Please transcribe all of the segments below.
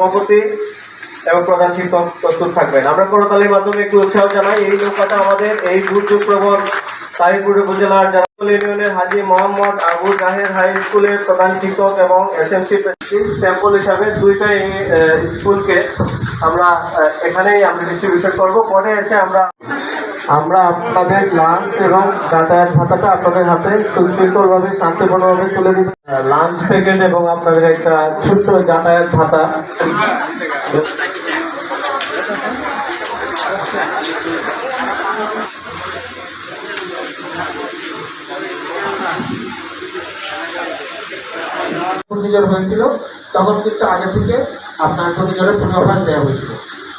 সভাপতি এবং প্রধান শিক্ষক প্রস্তুত থাকবেন। আমরা করতালির মাধ্যমে একটু উৎসাহ জানাই, এই নৌকাটা আমাদের, এই দুর্যোগ প্রবণ তাহিপুর উপজেলার ইউনিয়নের হাজি মোহাম্মদ আবু জাহের হাই স্কুলের প্রধান শিক্ষক এবং এসএমসি স্যাম্পল হিসাবে দুইটা স্কুলকে আমরা এখানেই আমরা ডিস্ট্রিবিউশন করব। পরে এসে আমরা আমরা আপনাদের লাঞ্চ এবং যাতায়াত ভাতাটা আপনাদের হাতে সুশৃঙ্খলভাবে, শান্তিপূর্ণভাবে তুলে দিতে লাঞ্চ প্যাকেট এবং আপনাদের একটা ছোট্ট যাতায়াত ভাতা। ঘূর্ণিঝড় হয়েছিল, তখন কিন্তু আগে থেকে আপনার ঘূর্ণিঝড়ের পূর্বাভাস দেওয়া হয়েছিল।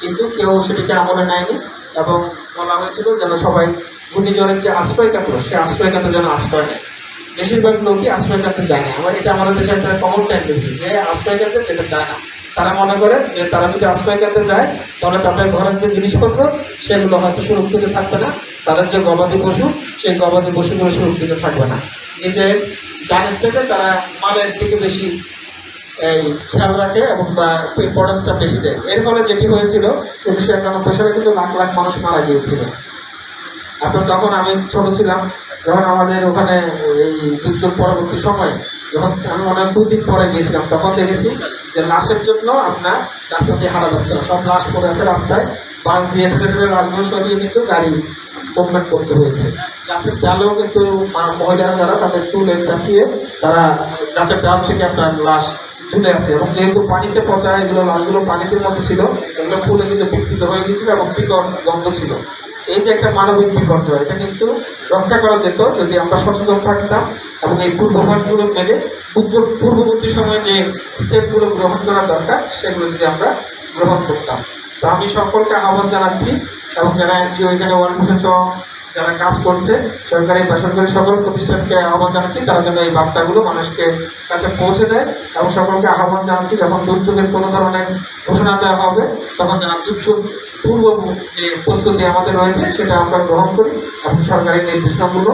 কিন্তু কেউ সেটিকে আমলে নেয়নি। এবং বলা হয়েছিল যেন সবাই ঘূর্ণিঝড়ের যে আশ্রয় কেন্দ্র সে আশ্রয় কেন্দ্র যেন আশ্রয় নেয়। বেশিরভাগ লোকই আশ্রয় কেন্দ্রে যায় না আমার এটা আমাদের দেশে একটা কমন টেন্ডেন্সি যে আশ্রয় কেন্দ্রে যেতে চায় না। তারা মনে করে যে তারা যদি আশ্রয় কেন্দ্রে যায়, তাহলে তাদের ঘরের যে জিনিসপত্র, সেগুলো হয়তো সুরক্ষিত থাকবে না। তাদের যে গবাদি পশু, সেই গবাদি পশুগুলো সুরক্ষিত থাকবে না। নিজের জানের থেকে তারা মালের দিকে বেশি এই খেয়াল রাখে এবং ইম্পর্টেন্সটা বেশি দেয়। এর ফলে যেটি হয়েছিল, উনিশশো একানব্বই সালে কিন্তু লাখ লাখ মানুষ মারা গিয়েছিল। আপনার তখন আমি ছোট ছিলাম, যখন আমাদের ওখানে এই দুর্যোগ পরবর্তী সময় যখন আমি মনে হয় দুদিন পরে গিয়েছিলাম, তখন দেখেছি যে লাশের জন্য আপনার রাস্তা দিয়ে হারা যাচ্ছে না। সব লাশ পড়ে আছে রাস্তায় বাস দিয়ে ঠেলে ঠেলে লাশগুলো সরিয়ে কিন্তু গাড়ি মুভমেন্ট করতে হয়েছে। গাছের ডালেও কিন্তু মহিলারা যারা তাদের চুলে কাটিয়ে তারা গাছের ডাল থেকে আপনার লাশ ঝুলে আছে এবং যেহেতু পানিতে পচা এগুলো লাশগুলো পানিতে মধ্যে ছিল, এগুলো ফুলে কিন্তু বিকৃত হয়ে গিয়েছিল এবং বিকট গন্ধ ছিল। এই যে একটা মানবিক বিপর্যয়, এটা কিন্তু রক্ষা করা যেত যদি আমরা সচেতন থাকতাম এবং এই পূর্বাভাসগুলো মেনে দুর্যোগ পূর্ববর্তী সময়ে যে স্টেপগুলো গ্রহণ করা দরকার, সেগুলো যদি আমরা গ্রহণ করতাম। তো আমি সকলকে আহ্বান জানাচ্ছি এবং যারা এনজিও এখানে ওয়ার্ল্ড ভিশন সহ যারা কাজ করছে, সরকারি বেসরকারি সকল প্রতিষ্ঠানকে আহ্বান জানাচ্ছি, তারা যেন এই বার্তাগুলো মানুষকে কাছে পৌঁছে দেয় এবং সকলকে আহ্বান জানাচ্ছি, যখন দুর্যোগের কোনো ধরনের ঘোষণা দেওয়া হবে, তখন যেন দুর্যোগ পূর্ব যে প্রস্তুতি আমাদের রয়েছে, সেটা আমরা গ্রহণ করি এবং সরকারি নির্দেশনাগুলো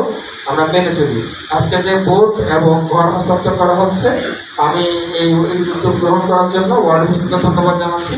আমরা মেনে চলি। আজকে যে বোর্ড এবং ঘর হস্তান্তর করা হচ্ছে, আমি এই উদ্যোগ গ্রহণ করার জন্য ওয়ার্ল্ড ভিশনকে ধন্যবাদ জানাচ্ছি।